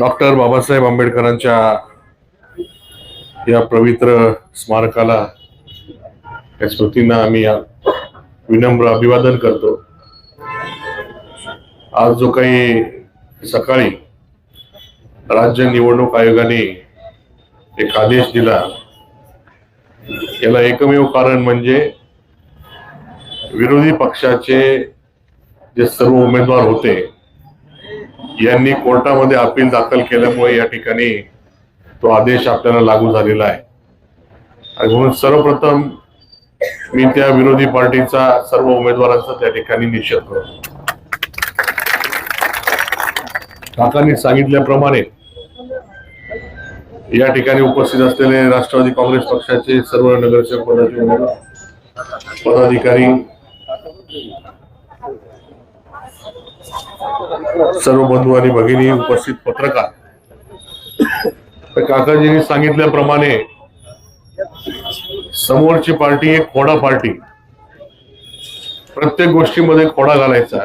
Doctor Babasaheb आंबेडकरांच्या या पवित्र स्मारकाला या स्मृतींना आम्ही विनम्र अभिवादन करतो. आज जो काही सकाळी राज्य निवडणूक आयोगाने एक आदेश दिला याला एकमेव कारण म्हणजे विरोधी पक्षाचे जे सर्व उमेदवार होते यांनी कोर्टामध्ये अपील दाखल केल्यामुळे या ठिकाणी तो आदेश आपल्याला लागू झालेला आहे. आणि म्हणून सर्वप्रथम मी त्या विरोधी पार्टीचा सर्व उमेदवारांचा त्या ठिकाणी निषेध करतो. काकांनी सांगितल्याप्रमाणे या ठिकाणी उपस्थित असलेले राष्ट्रवादी काँग्रेस पक्षाचे सर्व नगरसेवक पदाचे पदाधिकारी सर्व बंधू आणि भगिनी उपस्थित पत्रकार. तर काकाजींनी सांगितल्याप्रमाणे समोरची पार्टी एक खोडा पार्टी. प्रत्येक गोष्टीमध्ये खोडा घालायचा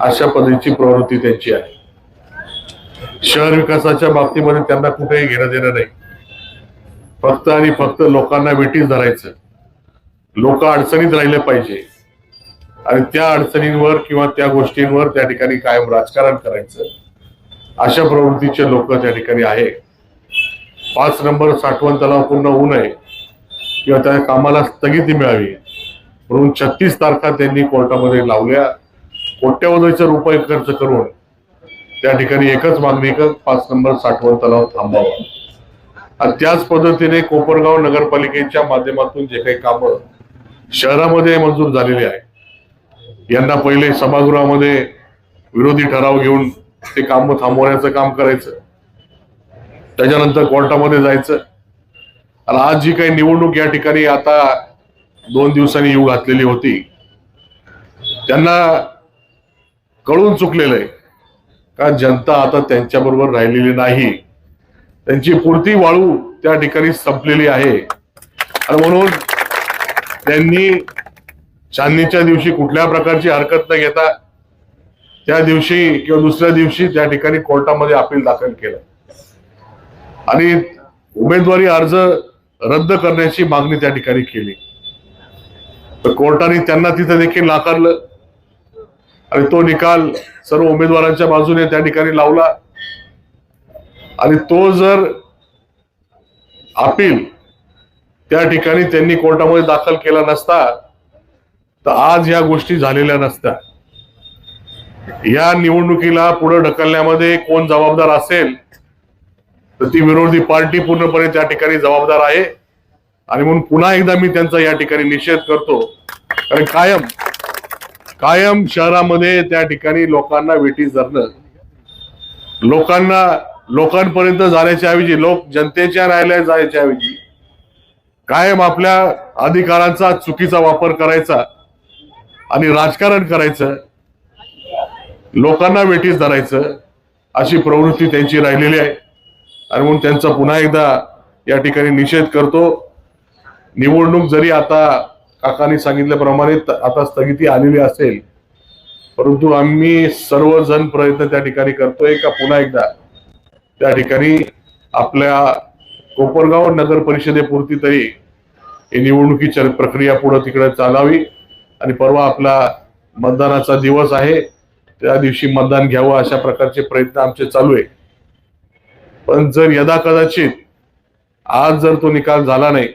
अशा पद्धतीची प्रवृत्ती त्यांची आहे. शहर विकासाच्या बाबतीमध्ये त्यांना कुठेही घेणं देणं नाही. फक्त आणि फक्त लोकांना वेटीस धरायचं. लोक अडचणीत राहिले पाहिजे. आणि त्या अडचणींवर किंवा त्या गोष्टींवर त्या ठिकाणी कायम राजकारण करायचं. अशा प्रवृत्तीचे लोक त्या ठिकाणी आहे पाच नंबर साठवण तलाव पूर्ण होऊ नये किंवा त्या कामाला स्थगिती मिळावी. म्हणून छत्तीस तारखा त्यांनी कोर्टामध्ये लावल्या. कोट्यवधीचे रुपये खर्च करून त्या ठिकाणी एकच मागणी कर पाच नंबर साठवण तलाव थांबावा. आणि त्याच पद्धतीने कोपरगाव नगरपालिकेच्या माध्यमातून जे काही कामं शहरामध्ये मंजूर झालेली आहे यांना पहिले सभागृहामध्ये विरोधी ठराव घेऊन ते काम थांबवण्याचं काम करायचं. त्याच्यानंतर कोर्टामध्ये जायचं. आणि आज जी काही निवडणूक या ठिकाणी आता दोन दिवसांनी येऊ घातलेली होती त्यांना कळून चुकलेलं आहे का जनता आता त्यांच्या बरोबर राहिलेली नाही. त्यांची पुरती वाळू त्या ठिकाणी संपलेली आहे. आणि म्हणून त्यांनी चांदणीच्या दिवशी कुठल्या प्रकारची हरकत न घेता त्या दिवशी किंवा दुसऱ्या दिवशी त्या ठिकाणी कोर्टामध्ये अपील दाखल केलं. आणि उमेदवारी अर्ज रद्द करण्याची मागणी त्या ठिकाणी केली. तर कोर्टाने त्यांना तिथं देखील नाकारलं. आणि तो निकाल सर्व उमेदवारांच्या बाजूने त्या ठिकाणी लावला. आणि तो जर अपील त्या ठिकाणी त्यांनी कोर्टामध्ये दाखल केला नसता तर आज या गोष्टी झालेल्या नसत्या. या निवडणुकीला पुढे ढकलण्यामध्ये कोण जबाबदार असेल तर ती विरोधी पार्टी पूर्णपणे त्या ठिकाणी जबाबदार आहे. आणि म्हणून पुन्हा एकदा मी त्यांचा या ठिकाणी निषेध करतो. कारण कायम कायम शहरामध्ये त्या ठिकाणी लोकांना वेटी धरणं लोकांना लोकांपर्यंत जाण्याच्या ऐवजी लोक जनतेच्या न्यायालयात जाण्याच्या ऐवजी कायम आपल्या अधिकारांचा चुकीचा वापर करायचा. आणि राजकारण करायचं लोकांना वेठीस धरायचं अशी प्रवृत्ती त्यांची राहिलेली आहे. आणि म्हणून त्यांचा पुन्हा एकदा या ठिकाणी निषेध करतो. निवडणूक जरी आता काकांनी सांगितल्याप्रमाणे आता स्थगिती आलेली असेल परंतु आम्ही सर्वजण प्रयत्न त्या ठिकाणी करतोय का पुन्हा एकदा त्या ठिकाणी आपल्या कोपरगाव नगर परिषदेपुरती तरी ही निवडणुकीची प्रक्रिया पुढे तिकडे चालावी. आणि परवा आपला मतदानाचा दिवस आहे त्या दिवशी मतदान घ्यावं अशा प्रकारचे प्रयत्न आमचे चालू आहे. पण जर यदा कदाचित आज जर तो निकाल झाला नाही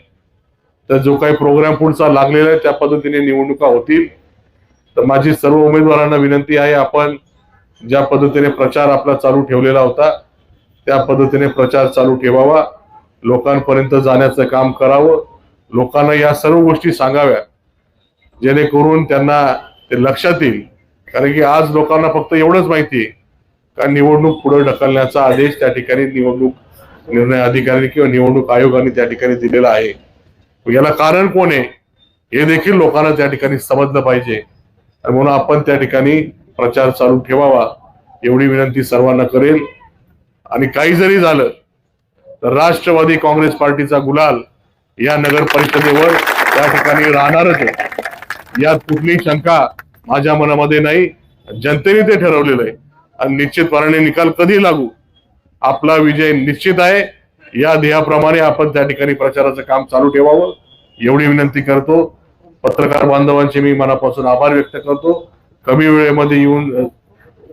तर जो काही प्रोग्राम पुढचा लागलेला आहे त्या पद्धतीने निवडणुका होतील. तर माझी सर्व उमेदवारांना विनंती आहे आपण ज्या पद्धतीने प्रचार आपला चालू ठेवलेला होता त्या पद्धतीने प्रचार चालू ठेवावा. लोकांपर्यंत जाण्याचं काम करावं. लोकांना या सर्व गोष्टी सांगाव्या जेणेकरून त्यांना ते लक्षात येईल. कारण की आज लोकांना फक्त एवढंच माहिती आहे का निवडणूक पुढे ढकलण्याचा आदेश त्या ठिकाणी निवडणूक निर्णय अधिकारी किंवा निवडणूक आयोगाने त्या ठिकाणी दिलेला आहे. याला कारण कोण आहे? हे देखील लोकांना त्या ठिकाणी समजलं पाहिजे. आणि म्हणून आपण त्या ठिकाणी प्रचार चालू ठेवावा एवढी विनंती सर्वांना करेल. आणि काही जरी झालं तर राष्ट्रवादी काँग्रेस पार्टीचा गुलाल या नगर परिषदेवर त्या ठिकाणी राहणारच आहे. यात कुठलीही शंका माझ्या मनामध्ये नाही. जनतेने ते ठरवलेलं आहे. आणि निश्चितपणाने निकाल कधी लागू? आपला विजय निश्चित आहे. या ध्येयाप्रमाणे आपण त्या ठिकाणी प्रचाराचं काम चालू ठेवावं. एवढी विनंती करतो. पत्रकार बांधवांचे मी मनापासून आभार व्यक्त करतो. कमी वेळेमध्ये येऊन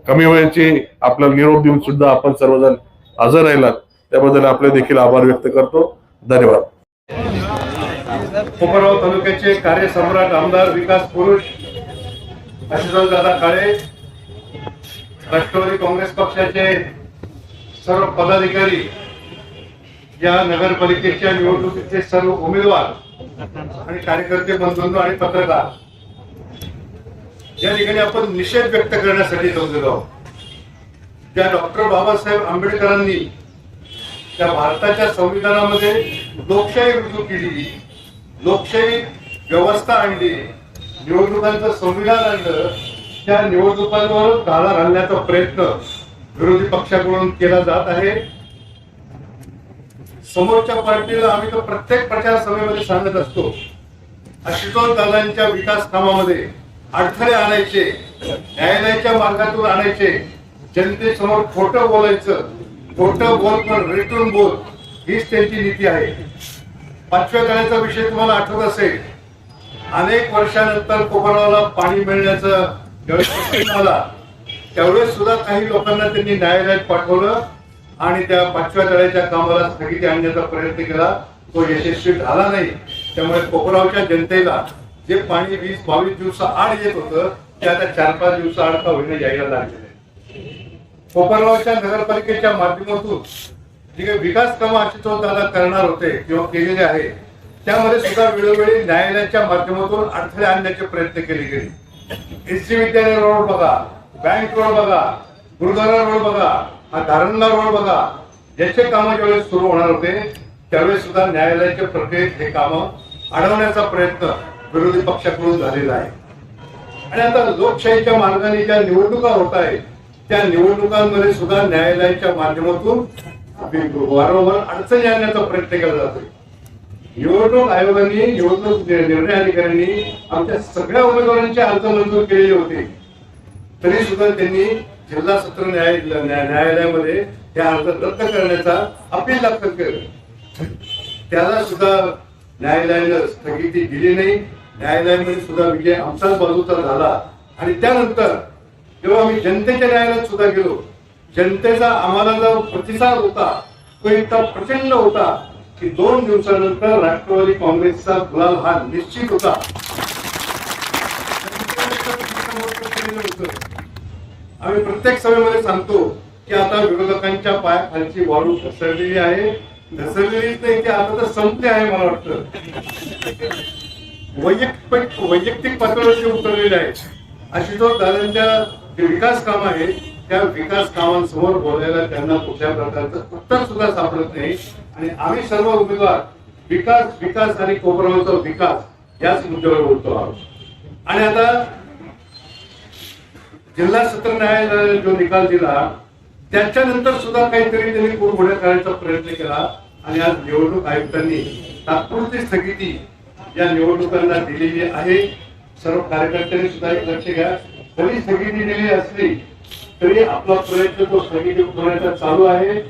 कमी वेळेची आपला निरोप देऊन सुद्धा आपण सर्वजण हजर राहिलात. त्याबद्दल आपले देखील आभार व्यक्त करतो. धन्यवाद. कोपरगाव तालुक्याचे कार्यसम्राट आमदार विकास पुरुष आशुतोष दादा काळे राष्ट्रवादी काँग्रेस पक्षाचे सर्व पदाधिकारी या नगरपालिकेच्या निवडणुकीचे सर्व उमेदवार आणि कार्यकर्ते बंधू आणि पत्रकार. या ठिकाणी आपण निषेध व्यक्त करण्यासाठी जमलेलो आहोत. ज्या डॉक्टर बाबासाहेब आंबेडकरांनी त्या भारताच्या संविधानामध्ये लोकशाही रुजू केली. लोकशाही व्यवस्था आणली निवडणुकांचं संविधान आणलं त्या निवडणुकांवर गाळा घालण्याचा प्रयत्न विरोधी पक्षाकडून केला जात आहे. समोरच्या पार्टीला आम्ही तर प्रत्येक प्रचार सभेमध्ये सांगत असतो आशुतोष दादांच्या विकास कामामध्ये अडथळे आणायचे न्यायालयाच्या मार्गातून आणायचे जनतेसमोर खोटं बोलायचं खोटं बोल पण रिटर्न बोल हीच त्यांची नीती आहे. पाचव्या तळ्याचा विषय तुम्हाला आठवत असेल अनेक वर्षानंतर कोकणाला पाणी मिळण्याचं ज्यावेळेस त्यावेळेस सुद्धा काही लोकांना त्यांनी न्यायालयात पाठवलं आणि त्या पाचव्या तळ्याच्या कामाला स्थगिती आणण्याचा प्रयत्न केला. तो यशस्वी झाला नाही. त्यामुळे कोपरावच्या जनतेला जे पाणी वीस बावीस दिवसा आड येत होतं ते आता चार पाच दिवसा आड का होईना यायला लागलेलं आहे. कोपरगावच्या नगरपालिकेच्या माध्यमातून जे काही विकास कामं आशुतोष दादा करणार होते किंवा केलेले आहे त्यामध्ये सुद्धा वेळोवेळी न्यायालयाच्या माध्यमातून अडथळे आणण्याचे प्रयत्न केले गेले. एस सी विद्यालय रोड बघा बँक रोड बघा गुरुद्वारा रोड बघा हा धारणला रोड बघा ज्याचे कामं ज्यावेळेस सुरू होणार होते त्यावेळेस सुद्धा न्यायालयाच्या प्रक्रियेत हे कामं अडवण्याचा प्रयत्न विरोधी पक्षाकडून झालेला आहे. आणि आता लोकशाहीच्या मार्गाने ज्या निवडणुका होत आहेत त्या निवडणुकांमध्ये सुद्धा न्यायालयाच्या माध्यमातून वारंवार अडचणी आणण्याचा प्रयत्न केला जातोय. निवडणूक आयोगाने निवडणूक निर्णय अधिकाऱ्यांनी आमच्या सगळ्या उमेदवारांचे अर्ज मंजूर केलेले होते. तरी सुद्धा त्यांनी जिल्हा सत्र न्याय न्याय- न्यायालयामध्ये हे अर्ज रद्द करण्याचा अपील दाखल केलं. त्याला सुद्धा न्यायालयानं स्थगिती दिली नाही. न्यायालयामध्ये सुद्धा विजय आमचाच बाजूचा झाला. आणि त्यानंतर जेव्हा आम्ही जनतेच्या न्यायालयात सुद्धा गेलो जनतेचा आम्हाला जो प्रतिसाद होता तो इतका प्रचंड होता की दोन दिवसानंतर राष्ट्रवादी काँग्रेसचा गुलाल हा निश्चित होता. आम्ही प्रत्येक सभेमध्ये सांगतो की आता विरोधकांच्या पायाखालची वाळू घसरलेली आहे. घसरलेलीच नाही की आता तर संपले आहे मला वाटतं. वैयक्तिक वैयक्तिक पातळीवरती उतरलेले आहेत जो दादांच्या जे विकास काम आहे त्या विकास कामांसमोर बोलायला त्यांना कुठल्या प्रकारचं उत्तर सुद्धा सापडत नाही. आणि आम्ही सर्व उमेदवार विकास विकास आणि कोपरावचा विकास याच मुद्द्यावर बोलतो आहोत. आणि आता जिल्हा सत्र न्यायालयाने जो निकाल दिला त्याच्यानंतर सुद्धा काहीतरी त्यांनी पुढे करायचा प्रयत्न केला. आणि आज निवडणूक आयुक्तांनी तात्पुरती स्थगिती या निवडणुकांना दिलेली आहे. सर्व कार्यकर्त्यांनी सुद्धा एक लक्ष घ्या. जरी स्थगिती दिली असली तरी आपला प्रयत्न तो स्थगिती उठवण्याचा चालू आहे.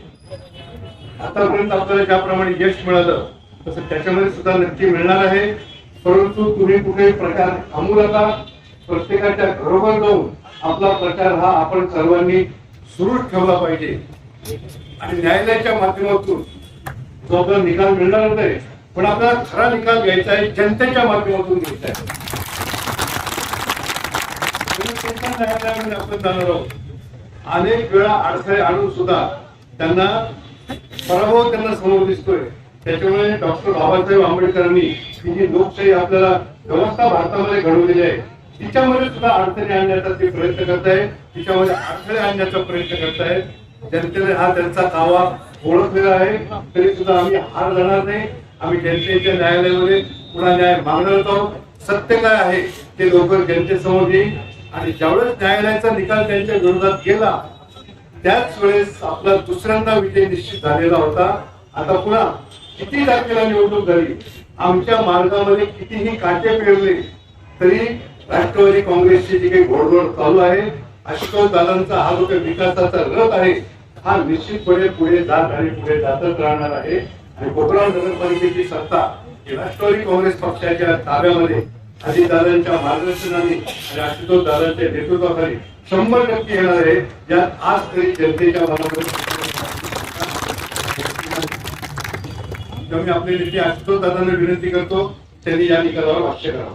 आतापर्यंत आपल्याला ज्याप्रमाणे यश मिळालं तसं त्याच्यामध्ये सुद्धा नक्की मिळणार आहे. परंतु तुम्ही कुठे प्रचार थांबू नका. प्रत्येकाच्या घरोघर जाऊन आपला प्रचार हा आपण सर्वांनी सुरू ठेवला पाहिजे. आणि न्यायालयाच्या माध्यमातून जो आपला निकाल मिळणार नाही पण आपल्याला खरा निकाल घ्यायचा आहे जनतेच्या माध्यमातून घ्यायचा आहे. न्यायालयामध्ये आपण जाणार आहोत? अनेक वेळा अडथळे आणून सुद्धा त्यांना पराभव त्यांना समोर दिसतोय. त्याच्यामुळे डॉक्टर बाबासाहेब आंबेडकरांनी ही जी लोकशाही आपल्याला व्यवस्था भारतामध्ये घडवलेली आहे तिच्यामध्ये सुद्धा अडचणी आणण्याचा ते प्रयत्न करत आहे तिच्यामध्ये अडथळे आणण्याचा प्रयत्न करतायत जनतेने हा त्यांचा दावा ओळखलेला आहे. तरी सुद्धा आम्ही हार जाणार नाही. आम्ही जनतेच्या न्यायालयामध्ये पुन्हा न्याय मागणार आहोत. सत्य काय आहे ते लवकर जनतेसमोर येईल. आणि ज्यावेळेस न्यायालयाचा निकाल त्यांच्या विरोधात गेला त्याच वेळेस आपला दुसऱ्यांदा विजय निश्चित झालेला होता. आता पुन्हा किती तारखेला निवडणूक झाली? आमच्या मार्गामध्ये कितीही काटे पेरले तरी राष्ट्रवादी काँग्रेसची जी काही घोडदौड चालू आहे आशुतोष दादांचा हा जो काही विकासाचा रथ आहे हा निश्चितपणे पुढे जात आणि पुढे जातच राहणार आहे. आणि कोकराव नगरपालिकेची सत्ता ही राष्ट्रवादी काँग्रेस पक्षाच्या ताब्यामध्ये अजितदादांच्या मार्गदर्शनाने आणि आशुतोष दादांच्या नेतृत्वाखाली शंभर टक्के येणार आहे यात आज तरी जनतेच्या मनामध्ये मी आपले नेते आशुतोष दादांना विनंती करतो त्यांनी या निकालावर भाष्य करावं.